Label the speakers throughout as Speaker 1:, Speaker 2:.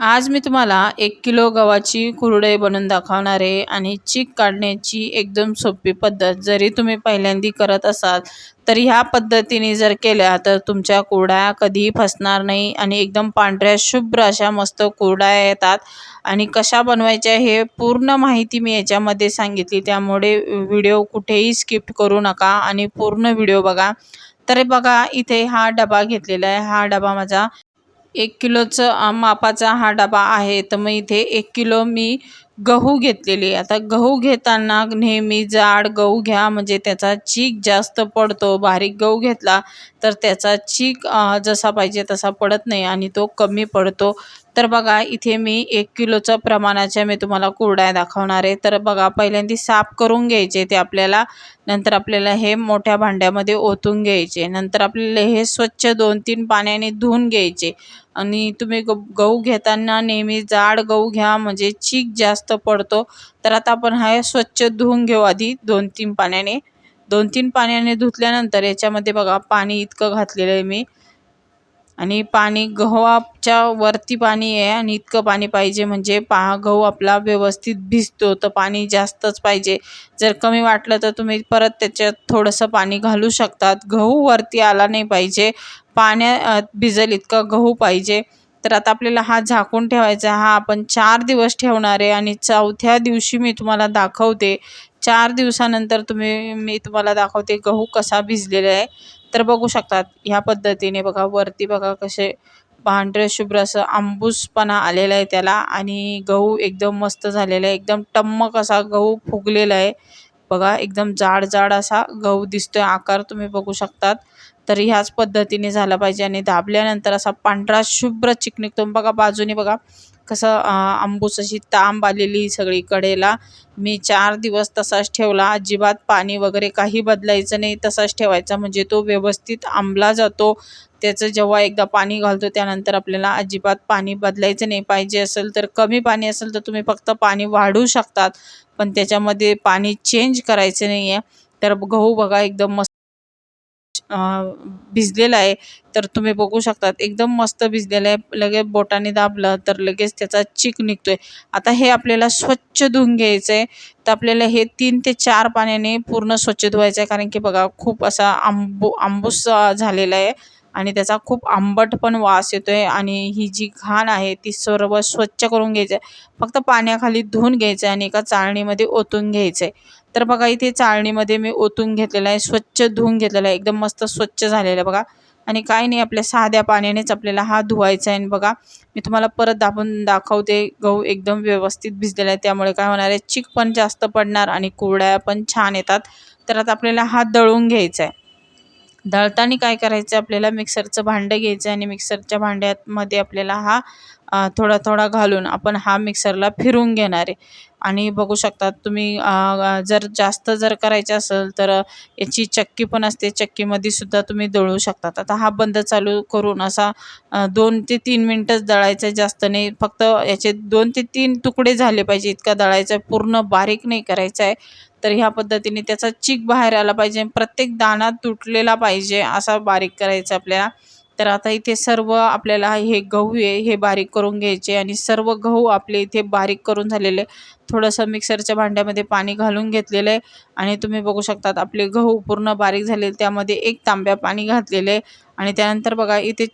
Speaker 1: आज मी तुम्हाला एक किलो गव्हाची कुरडे बनवून दाखवणार आहे आणि चीक काढण्याची एकदम सोपी पद्धत. जरी तुम्ही पहिल्यांदी करत असाल तर ह्या पद्धतीने जर केल्या तर तुमच्या कुरड्या कधीही फसणार नाही आणि एकदम पांढऱ्या शुभ्र अशा मस्त कुरड्या येतात. आणि कशा बनवायच्या हे पूर्ण माहिती मी याच्यामध्ये सांगितली. त्यामुळे व्हिडिओ कुठेही स्किप करू नका आणि पूर्ण व्हिडिओ बघा. तर बघा इथे हा डबा घेतलेला आहे. हा डबा माझा एक किलोचं मापाचा हा डबा आहे. तर मग इथे एक किलो मी गहू घेतलेली आता गहू घेताना नेहमी जाड गहू घ्या. म्हणजे त्याचा चीक जास्त पडतो. बारीक गहू घेतला तर त्याचा चीक जसा पाहिजे तसा पडत नाही आणि तो कमी पडतो. तर बघा इथे मी एक किलोचं प्रमाणाच्या मी तुम्हाला कुरड्या दाखवणार आहे. तर बघा पहिल्यांदा साफ करून घ्यायचे ते आपल्याला. नंतर आपल्याला हे मोठ्या भांड्यामध्ये ओतून घ्यायचे. नंतर आपल्याला हे स्वच्छ दोन तीन पाण्याने धुवून घ्यायचे. आणि तुम्ही ग गहू घेताना नेहमी जाड गहू घ्या म्हणजे चीक जास्त पडतो. तर आता आपण हा स्वच्छ धुवून घेऊ आधी दोन तीन पाण्याने. दोन तीन पाण्याने धुतल्यानंतर याच्यामध्ये बघा पाणी इतकं घातलेलं आहे मी. आणि पाणी गव्हाच्या वरती पाणी आहे आणि इतकं पाणी पाहिजे म्हणजे पा गहू आपला व्यवस्थित भिजतो तर पाणी जास्तच पाहिजे. जर कमी वाटलं तर तुम्ही परत त्याच्यात थोडंसं पाणी घालू शकतात. गहू वरती आला नाही पाहिजे. पाण्यात भिजेल इतका गहू पाहिजे. तर आता आपल्याला हा झाकून ठेवायचा. हा आपण चार दिवस ठेवणार आहे आणि चौथ्या दिवशी मी तुम्हाला दाखवते. चार दिवसानंतर तुम्ही मी तुम्हाला दाखवते गहू कसा भिजलेला आहे. तर बघू शकतात ह्या पद्धतीने बघा वरती बघा कसे पांढरे शुभ्र असं आंबूसपणा आलेला आहे त्याला. आणि गहू एकदम मस्त झालेला आहे एकदम टम्मक असा गहू फुगलेला आहे. बघा एकदम जाड जाड असा गहू दिसतोय आकार तुम्ही बघू शकतात. तर ह्याच पद्धतीने झाला पाहिजे. आणि दाबल्यानंतर असा पांढरा शुभ्र चिक बघा बाजूने बघा कसं आंबूस अशी तांब आलेली सगळी कडेला मी चार दिवस तसाच ठेवला. अजिबात पाणी वगैरे काही बदलायचं नाही. तसाच ठेवायचा. म्हणजे तो व्यवस्थित आंबला जातो. त्याचं जेव्हा एकदा पाणी घालतो त्यानंतर आपल्याला अजिबात पाणी बदलायचं नाही. पाहिजे असेल तर कमी पाणी असेल तर तुम्ही फक्त पाणी वाढवू शकतात. पण त्याच्यामध्ये पाणी चेंज करायचं नाही आहे तर गहू बघा एकदम मस्त भिजलेलं आहे तर तुम्ही बघू शकतात. एकदम मस्त भिजलेलं आहे. लगेच बोटाने दाबलं तर लगेच त्याचा चिक आहे आता हे आपल्याला स्वच्छ धुवून घ्यायचं आहे तर आपल्याला हे तीन ते चार पाण्याने पूर्ण स्वच्छ धुवायचं आहे कारण की बघा खूप असा आंबू आंबूस झालेला आहे. आणि त्याचा खूप आंबट पण वास येतो आहे आणि ही जी घाण आहे ती सर्व स्वच्छ करून घ्यायचं आहे फक्त पाण्याखाली धुवून घ्यायचं आहे आणि एका चाळणीमध्ये ओतून घ्यायचं आहे तर बघा इथे चाळणीमध्ये मी ओतून घेतलेलं आहे स्वच्छ धुवून घेतलेला आहे एकदम मस्त स्वच्छ झालेलं आहे बघा. आणि काय नाही आपल्या साध्या पाण्यानेच आपल्याला हा धुवायचा आहे. आणि बघा मी तुम्हाला परत दाबून दाखवते गहू एकदम व्यवस्थित भिजलेला आहे. त्यामुळे काय होणार आहे चिक पण जास्त पडणार आणि कुरड्या पण छान येतात. तर आता आपल्याला हा दळून घ्यायचा आहे. दळताना काय करायचं आपल्याला मिक्सरचं भांडं घ्यायचं आणि मिक्सरच्या भांड्यामध्ये आपल्याला हा थोडा थोडा घालून आपण हा मिक्सरला फिरून घेणार आहे. आणि बघू शकतात तुम्ही जर जास्त जर करायचे असेल तर याची चक्की पण असते. चक्कीमध्ये सुद्धा तुम्ही दळू शकतात. आता हा बंद चालू करून असा दोन ते तीन मिनटंच दळायचं जास्त नाही. फक्त याचे दोन ते तीन तुकडे झाले पाहिजे इतका दळायचा पूर्ण बारीक नाही करायचा आहे. तर ह्या पद्धतीने त्याचा चीक बाहेर आला पाहिजे. प्रत्येक दाणा तुटलेला पाहिजे असा बारीक करायचा आपल्याला. तर आता इथे सर्व आपल्याला हे गहू आहे हे बारीक करून घ्यायचे आणि सर्व गहू आपले इथे बारीक करून झालेले थोडंसं मिक्सरच्या भांड्यामध्ये पाणी घालून घेतलेलं आहे आणि तुम्ही बघू शकतात आपले गहू पूर्ण बारीक झालेले त्यामध्ये एक तांब्या पाणी घातलेलं आहे आणि त्यानंतर बघा इथे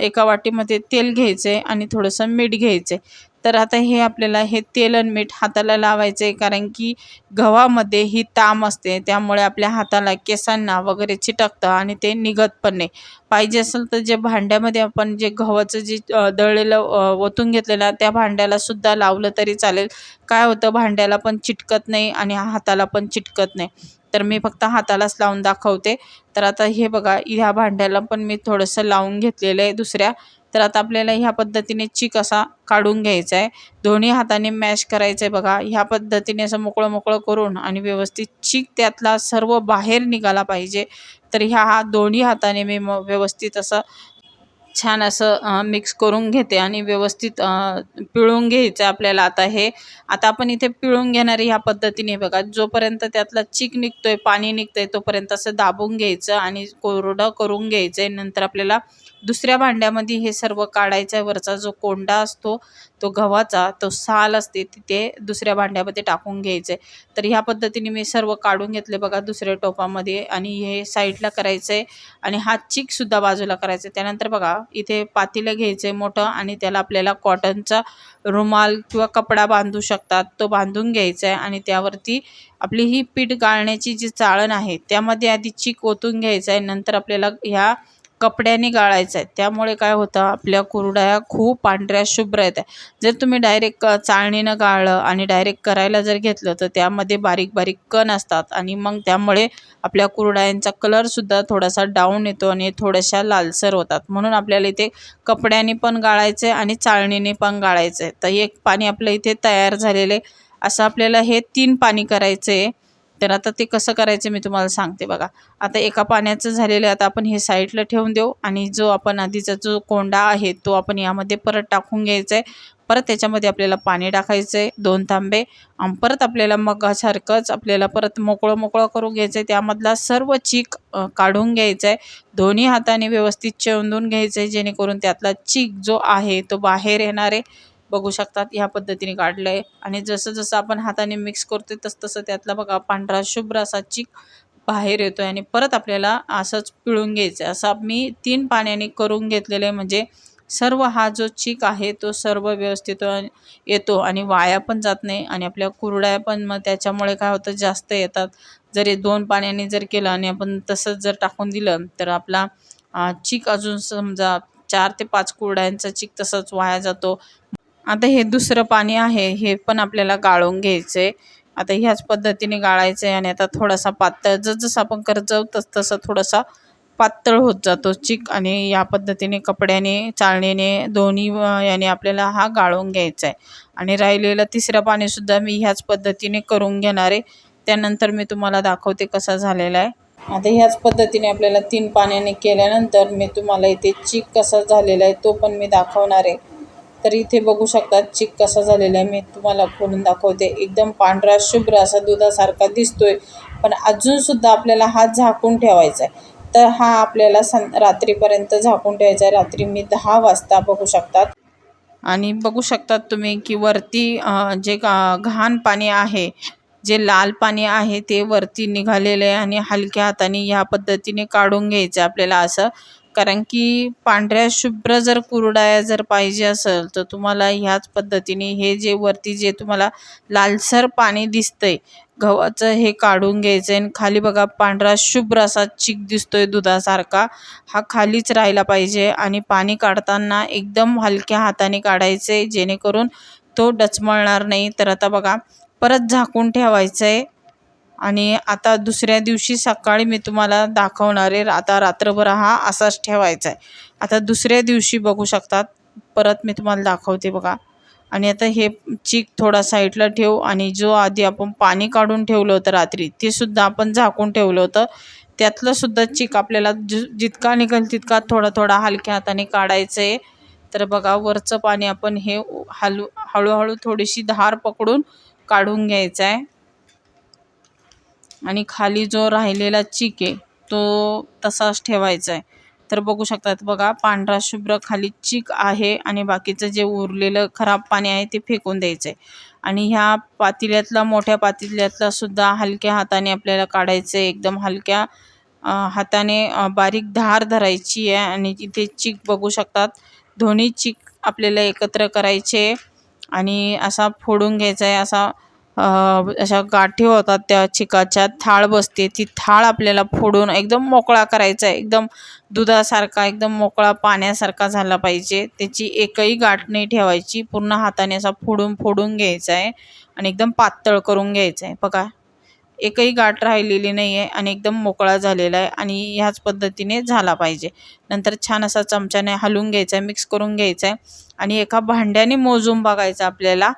Speaker 1: एका वाटीमध्ये तेल घ्यायचं आहे आणि थोडंसं मीठ घ्यायचं आहे. तर आता हे आपल्याला हे तेल आणि मीठ हाताला लावायचं आहे कारण की गव्हामध्ये ही ताम असते त्यामुळे आपल्या हाताला केसांना वगैरे चिटकतं आणि ते निघत पण नाही. पाहिजे असेल तर जे भांड्यामध्ये आपण जे गव्हाचं जे दळलेलं ओतून घेतलेलं त्या भांड्याला सुद्धा लावलं तरी चालेल. काय होतं भांड्याला पण चिटकत नाही आणि हाताला पण चिटकत नाही. तर मी फक्त हातालाच लावून दाखवते. तर आता हे बघा ह्या भांड्याला पण मी थोडंसं लावून घेतलेलं आहे दुसऱ्या. तर आता आपल्याला ह्या पद्धतीने चिक असा काढून घ्यायचा आहे दोन्ही हाताने मॅश करायचं आहे बघा. ह्या पद्धतीने असं मोकळं मोकळं करून आणि व्यवस्थित चिक त्यातला सर्व बाहेर निघाला पाहिजे. तर ह्या हा दोन्ही हाताने मी मग व्यवस्थित असं छान असं मिक्स करून घेते आणि व्यवस्थित पिळून घ्यायचं आपल्याला आता हे. आता आपण इथे पिळून घेणारी ह्या पद्धतीने बघा. जोपर्यंत त्यातला चिक निघतोय पाणी निघतंय तोपर्यंत असं दाबून घ्यायचं आणि कोरडं करून घ्यायचं आहे नंतर आपल्याला दुसऱ्या भांड्यामध्ये हे सर्व काढायचं आहे वरचा जो कोंडा असतो तो गव्हाचा तो साल असते तिथे दुसऱ्या भांड्यामध्ये टाकून घ्यायचं. आहे तर ह्या पद्धतीने मी सर्व काढून घेतले बघा दुसऱ्या टोपामध्ये आणि हे साईडला करायचं आहे आणि हा चिकसुद्धा बाजूला करायचं. आहे त्यानंतर बघा इथे पातीला घ्यायचं आहे मोठं आणि त्याला आपल्याला कॉटनचा रुमाल किंवा कपडा बांधू शकतात तो बांधून घ्यायचा आहे आणि त्यावरती आपली ही पीठ गाळण्याची जी चाळण आहे त्यामध्ये आधी चीक ओतून घ्यायचं आहे. नंतर आपल्याला ह्या कपड्याने गाळायचं आहे त्यामुळे काय होतं आपल्या कुरडया खूप पांढऱ्या शुभ्र येतात. जर तुम्ही डायरेक्ट चाळणीनं गाळलं आणि डायरेक्ट करायला जर घेतलं तर त्यामध्ये बारीक बारीक कण असतात आणि मग त्यामुळे आपल्या कुरडयांचा कलरसुद्धा थोडासा डाऊन येतो आणि थोड्याशा लालसर होतात. म्हणून आपल्याला इथे कपड्याने पण गाळायचं आहे आणि चाळणीने पण गाळायचं आहे तर एक पाणी आपलं इथे तयार झालेलं आहे. असं आपल्याला हे तीन पाणी करायचं आहे तर आता ते कसं करायचं मी तुम्हाला सांगते बघा. आता एका पाण्याचं झालेलं आहे आता आपण हे साईडला ठेवून देऊ आणि जो आपण आधीचा जो कोंडा आहे तो आपण यामध्ये परत टाकून घ्यायचा आहे परत त्याच्यामध्ये आपल्याला पाणी टाकायचं आहे दोन तांबे. आणि परत आपल्याला मगासारखंच आपल्याला परत मोकळं मोकळं करून घ्यायचं आहे त्यामधला सर्व चीक काढून घ्यायचा आहे दोन्ही हाताने व्यवस्थित चेंदून घ्यायचं आहे जेणेकरून त्यातला चीक जो आहे तो बाहेर येणार आहे. बघू शकतात ह्या पद्धतीने काढलं आहे आणि जसं जसं आपण हाताने मिक्स करतो तसं तसं त्यातला बघा पांढरा शुभ्र असा चिक बाहेर येतो आहे आणि परत आपल्याला असंच पिळून घ्यायचं आहे असं मी तीन पाण्याने करून घेतलेलं आहे म्हणजे सर्व हा जो चीक आहे तो सर्व व्यवस्थित येतो आणि वाया पण जात नाही आणि आपल्या कुरड्या पण मग त्याच्यामुळे काय होतं जास्त येतात. जरी दोन पाण्याने जर केलं आणि आपण तसंच जर टाकून दिलं तर आपला चीक अजून समजा चार ते पाच कुरड्यांचा चीक तसंच वाया जातो. आता हे दुसरं पाणी आहे हे पण आपल्याला गाळून घ्यायचं आहे आता ह्याच पद्धतीने गाळायचं आहे आणि आता थोडासा पातळ जसं आपण करत जाऊ तस तसं थोडासा पातळ होत जातो चिक आणि या पद्धतीने कपड्याने चाळणीने दोन्ही याने आपल्याला हा गाळून घ्यायचा आहे आणि राहिलेलं तिसरं पाणीसुद्धा मी ह्याच पद्धतीने करून घेणार आहे. त्यानंतर मी तुम्हाला दाखवते कसा झालेला आहे. आता ह्याच पद्धतीने आपल्याला तीन पाण्याने केल्यानंतर मी तुम्हाला इथे चिक कसा झालेला आहे तो पण मी दाखवणार आहे. तर इथे बघू शकता चिक कसा झालेला आहे. मी तुम्हाला खोलून दाखवते. एकदम पांढरा शुभ्र असा दुधासारखा दिसतोय. पण अजूनसुद्धा आपल्याला हात झाकून ठेवायचा आहे. तर हा आपल्याला सं रात्रीपर्यंत झाकून ठेवायचा आहे. रात्री मी दहा वाजता बघू शकतात. आणि बघू शकतात तुम्ही की वरती जे घाण पाणी आहे जे लाल पाणी आहे ते वरती निघालेलं आहे आणि हलक्या हाताने ह्या पद्धतीने काढून घ्यायचं आपल्याला असं. कारण की पांढऱ्या शुभ्र जर कुरडाया जर पाहिजे असेल तर तुम्हाला ह्याच पद्धतीने हे जे वरती जे तुम्हाला लालसर पाणी दिसतंय गव्हाचं हे काढून घ्यायचं आहे आणि खाली बघा पांढरा शुभ्र असा चिक दिसतोय दुधासारखा हा खालीच राहिला पाहिजे आणि पाणी काढताना एकदम हलक्या हाताने काढायचं आहे जेणेकरून तो डचमळणार नाही. तर आता बघा परत झाकून ठेवायचं आहे आणि आता दुसऱ्या दिवशी सकाळी मी तुम्हाला दाखवणार आहे आता रात्रभर हा असाच ठेवायचा आहे आता दुसऱ्या दिवशी बघू शकतात परत मी तुम्हाला दाखवते बघा. आणि आता हे चीक थोडा साईडला ठेवू आणि जो आधी आपण पाणी काढून ठेवलं होतं रात्री ते सुद्धा आपण झाकून ठेवलं होतं. त्यातलंसुद्धा चीक आपल्याला जि जितका निघेल तितका थोडा थोडा हलक्या हाताने काढायचं आहे तर बघा वरचं पाणी आपण हे हलू हळूहळू थोडीशी धार पकडून काढून घ्यायचं आहे आणि खाली जो राहिलेला चिक आहे तो तसाच ठेवायचा आहे. तर बघू शकतात बघा पांढरा शुभ्र खाली चिक आहे आणि बाकीचं जे उरलेलं खराब पाणी आहे ते फेकून द्यायचं आहे आणि ह्या पातेल्यातला मोठ्या पातिल्यातला सुद्धा हलक्या हाताने आपल्याला काढायचं आहे एकदम हलक्या हाताने बारीक धार धरायची आहे आणि इथे चिक बघू शकतात. दोन्ही चिक आपल्याला एकत्र करायचे आणि असा फोडून घ्यायचा आहे असा अशा गाठी होतात त्या चिकाच्या थाळ बसते. ती थाळ आपल्याला फोडून एकदम मोकळा करायचा आहे. एकदम दुधासारखा एकदम मोकळा पाण्यासारखा झाला पाहिजे. त्याची एकही गाठ नाही ठेवायची. पूर्ण हाताने असा फोडून फोडून घ्यायचा आहे आणि एकदम पातळ करून घ्यायचं आहे. बघा एकही गाठ राहिलेली नाही आहे आणि एकदम मोकळा झालेला आहे आणि ह्याच पद्धतीने झाला पाहिजे. नंतर छान असा चमच्याने हलवून घ्यायचा आहे मिक्स करून घ्यायचा आहे आणि एका भांड्याने मोजून बघायचं आपल्याला.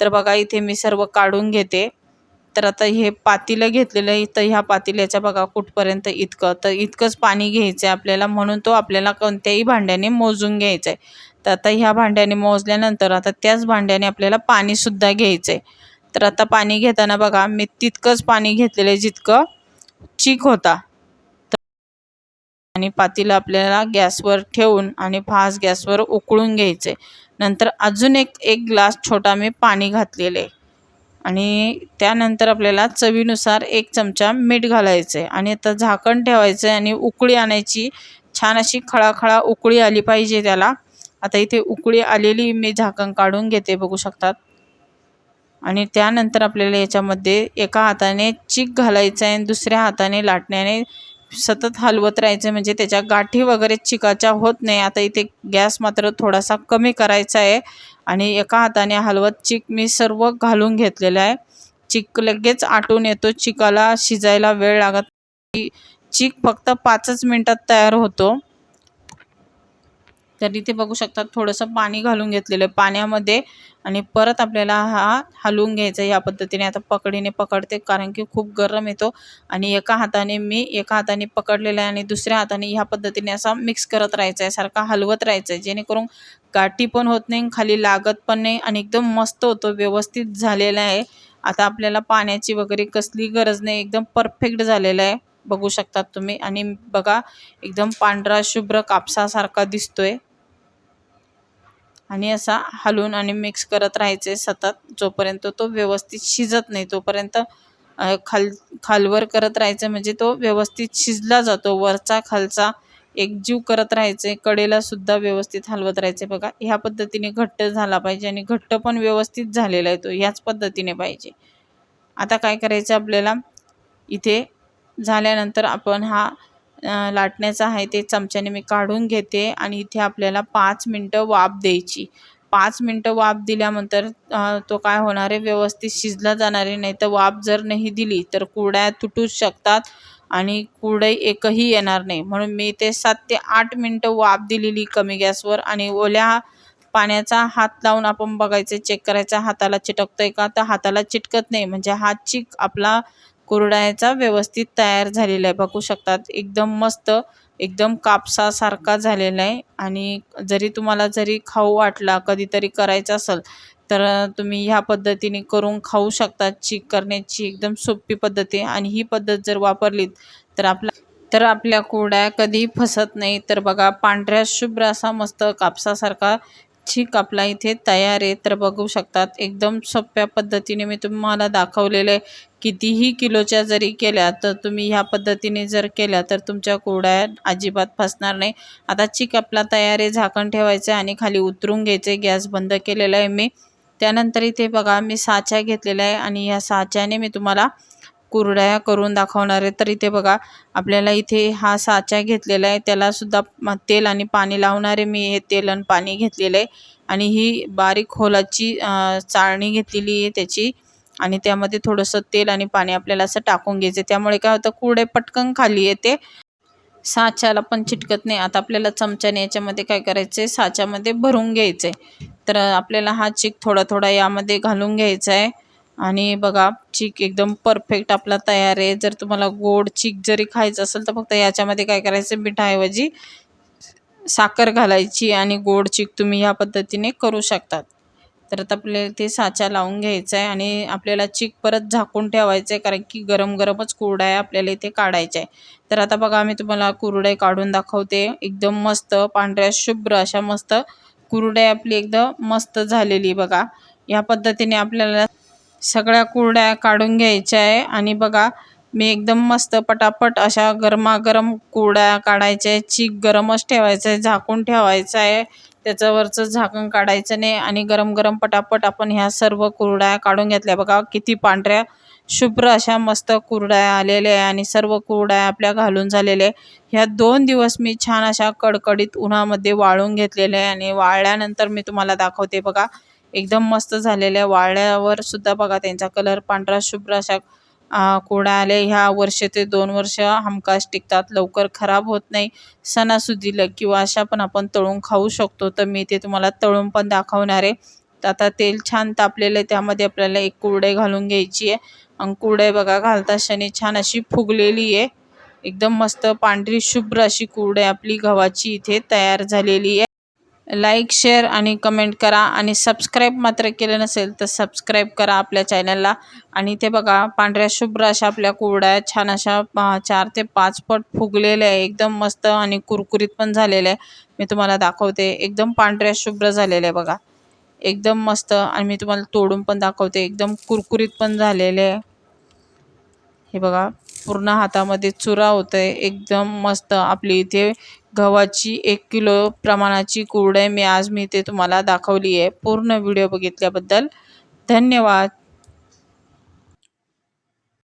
Speaker 1: तर बघा इथे मी सर्व काढून घेते. तर आता हे पातेलं घेतलेलं आहे तर ह्या पातेल्याच्या बघा कुठपर्यंत इतकं. तर इतकंच पाणी घ्यायचं आहे आपल्याला म्हणून तो आपल्याला कोणत्याही भांड्याने मोजून घ्यायचा आहे. तर आता ह्या भांड्याने मोजल्यानंतर आता त्याच भांड्याने आपल्याला पाणीसुद्धा घ्यायचं आहे. तर आता पाणी घेताना बघा मी तितकंच पाणी घेतलेलं आहे जितकं चीक होता. आणि पातेलं आपल्याला गॅसवर ठेवून आणि फास्ट गॅसवर उकळून घ्यायचे नंतर अजून एक एक ग्लास छोटा मी पाणी घातलेलं. आहे आणि त्यानंतर आपल्याला चवीनुसार एक चमचा मीठ घालायचं आहे आणि आता झाकण ठेवायचं आहे आणि उकळी आणायची. छान अशी खळाखळा उकळी आली पाहिजे त्याला. आता इथे उकळी आलेली मी झाकण काढून घेते बघू शकतात. आणि त्यानंतर आपल्याला याच्यामध्ये एका हाताने चीक घालायचं आहे आणि दुसऱ्या हाताने लाटण्याने सतत हलवत राहायचं म्हणजे त्याच्या गाठी वगैरे चिकाच्या होत नाही. आता इथे गॅस मात्र थोडासा कमी करायचा आहे आणि एका हाताने हलवत चिक मी सर्व घालून घेतलेलं आहे. चिक लगेच आटून येतो चिकाला शिजायला वेळ लागत चिक फक्त पाचच मिनटात तयार होतो. तर इथे बघू शकतात थोडंसं पाणी घालून घेतलेलं आहे. पाण्यामध्ये आणि परत आपल्याला हा हलवून घ्यायचा या पद्धतीने. आता पकडीने पकडते कारण की खूप गरम येतो आणि एका हाताने मी एका हाताने पकडलेला आहे आणि दुसऱ्या हाताने ह्या पद्धतीने असा मिक्स करत राहायचा आहे. सारखा हलवत राहायचं आहे. जेणेकरून गाठी पण होत नाही खाली लागत पण नाही आणि एकदम मस्त होतो व्यवस्थित झालेला आहे. आता आपल्याला पाण्याची वगैरे कसली गरज नाही. एकदम परफेक्ट झालेलं आहे. बघू शकतात तुम्ही. आणि बघा एकदम पांढरा शुभ्र कापसासारखा दिसतोय. आणि असा हलवून आणि मिक्स करत राहायचे सतत. जोपर्यंत तो व्यवस्थित शिजत नाही तोपर्यंत खाल खालवर करत राहायचं म्हणजे तो व्यवस्थित शिजला जातो. वरचा खालचा एकजीव करत राहायचे. कडेला सुद्धा व्यवस्थित हलवत राहायचे. बघा ह्या पद्धतीने घट्ट झाला पाहिजे आणि घट्ट पण व्यवस्थित झालेला आहे तो. ह्याच पद्धतीने पाहिजे. आता काय करायचं आपल्याला? इथे झाल्यानंतर आपण हा लाटण्याचा आहे ते चमच्याने मी काढून घेते आणि इथे आपल्याला पाच मिनटं वाफ द्यायची. पाच मिनटं वाफ दिल्यानंतर तो काय होणार आहे? व्यवस्थित शिजला जाणार आहे. नाही तर वाफ जर नाही दिली तर कुरड्या तुटूच शकतात आणि कुरडई एकही येणार नाही. म्हणून मी ते सात ते आठ मिनटं वाफ दिलेली कमी गॅसवर आणि ओल्या पाण्याचा हात लावून आपण बघायचं चेक करायचा हाताला चिटकतोय का? तर हाताला चिटकत नाही. म्हणजे हा चिक आपला कुरडयाचा व्यवस्थित तयार झालेला आहे. बघू शकतात एकदम मस्त एकदम कापसासारखा झालेला आहे. आणि जरी तुम्हाला जरी खाऊ वाटला कधीतरी करायचं असेल तर तुम्ही ह्या पद्धतीने करून खाऊ शकता चीक करण्याची एकदम सोपी पद्धत आहे. आणि ही पद्धत जर वापरलीत तर आपला तर आपल्या कुरड्या कधी फसत नाही. तर बघा पांढऱ्या शुभ्र असा मस्त कापसासारखा चीक आपला इथे तयार आहे. तर बघू शकतात एकदम सोप्या पद्धतीने मी तुम्हाला दाखवलेलं आहे. कितीही किलोच्या जरी केल्या तर तुम्ही ह्या पद्धतीने जर केल्या तर तुमच्या कुरड्या अजिबात फसणार नाही. आता चिक आपला तयार आहे झाकण ठेवायचं आहे आणि खाली उतरून घ्यायचे. गॅस बंद केलेला आहे मी. त्यानंतर इथे बघा मी साच्या घेतलेला आहे आणि ह्या साच्याने मी तुम्हाला कुरड्या करून दाखवणार आहे. तर इथे बघा आपल्याला इथे हा साचा घेतलेला आहे. त्यालासुद्धा तेल आणि पाणी लावणारे मी हे तेल आणि पाणी घेतलेलं आहे. आणि ही बारीक खोलाची चाळणी घेतलेली आहे त्याची. आणि त्यामध्ये थोडंसं तेल आणि पाणी आपल्याला असं टाकून घ्यायचं. त्यामुळे काय होतं कुरडे पटकन खाली येते. साच्याला पण चिटकत नाही. आता आपल्याला चमच्याने याच्यामध्ये काय करायचं आहे साच्यामध्ये भरून घ्यायचं आहे तर आपल्याला हा चीक थोडा थोडा यामध्ये घालून घ्यायचा आहे आणि बघा चीक एकदम परफेक्ट आपला तयार आहे. जर तुम्हाला गोड चीक जरी खायचं असेल तर फक्त याच्यामध्ये काय करायचं मिठाऐवजी साखर घालायची आणि गोड चीक तुम्ही ह्या पद्धतीने करू शकतात. तर आता आपल्याला ते साचा लावून घ्यायचा आहे आणि आपल्याला चिक परत झाकून ठेवायचं आहे कारण की गरम गरमच कुरडाय आपल्याला इथे काढायच्या. आहे तर आता बघा मी तुम्हाला कुरडे काढून दाखवते. एकदम मस्त पांढऱ्या शुभ्र अशा मस्त कुरडई आपली एकदम मस्त झालेली बघा. या पद्धतीने आपल्याला सगळ्या कुरड्या काढून घ्यायच्या आहे आणि बघा मी एकदम मस्त पटापट अशा गरमागरम कुरड्या काढायच्या आहे चीक गरमच ठेवायचं आहे झाकून ठेवायचं आहे त्याच्यावरचं झाकण काढायचं नाही आणि गरम गरम पटापट आपण ह्या सर्व कुरड्या काढून घेतल्या. बघा किती पांढऱ्या शुभ्र अशा मस्त कुरड्या आलेल्या आहे आणि सर्व कुरड्या आपल्या घालून झालेल्या ह्या दोन दिवस मी छान अशा कडकडीत उन्हामध्ये वाळून घेतलेल्या आहे आणि वाळल्यानंतर मी तुम्हाला दाखवते बघा. एकदम मस्त झालेल्या वाळल्यावर सुद्धा बघा त्यांचा कलर पांढरा शुभ्र अशा कोड्या आले ह्या वर्ष ते दोन वर्ष हमखास टिकतात लवकर खराब होत नाही. सणासुदीला किंवा अशा पण आपण तळून खाऊ शकतो तर मी ते तुम्हाला तळून पण दाखवणार आहे. तर आता तेल छान तापलेलं आहे त्यामध्ये आपल्याला एक कुरडे घालून घ्यायची आहे. आणि कुरडे बघा घालता क्षणी छान अशी फुगलेली आहे. एकदम मस्त पांढरी शुभ्र अशी कुरडे आपली गव्हाची इथे तयार झालेली आहे. लाईक शेअर आणि कमेंट करा. आणि सबस्क्राईब मात्र केलं नसेल तर सबस्क्राईब करा आपल्या चॅनलला. आणि ते बघा पांढऱ्या शुभ्र अशा आपल्या कुरड्या छान अशा पा चार ते पाच पट फुगलेल्या आहे. एकदम मस्त आणि कुरकुरीत पण झालेल्या आहे. मी तुम्हाला दाखवते. एकदम पांढऱ्या शुभ्र झालेल्या आहे बघा. एकदम मस्त. आणि मी तुम्हाला तोडून पण दाखवते. एकदम कुरकुरीत पण झालेले आहे. हे बघा पूर्ण हातामध्ये चुरा होतोय. एकदम मस्त. आपली इथे गव्हाची एक किलो प्रमाणाची कुरडई मी आज मी ते तुम्हाला दाखवली आहे. पूर्ण व्हिडिओ बघितल्याबद्दल धन्यवाद.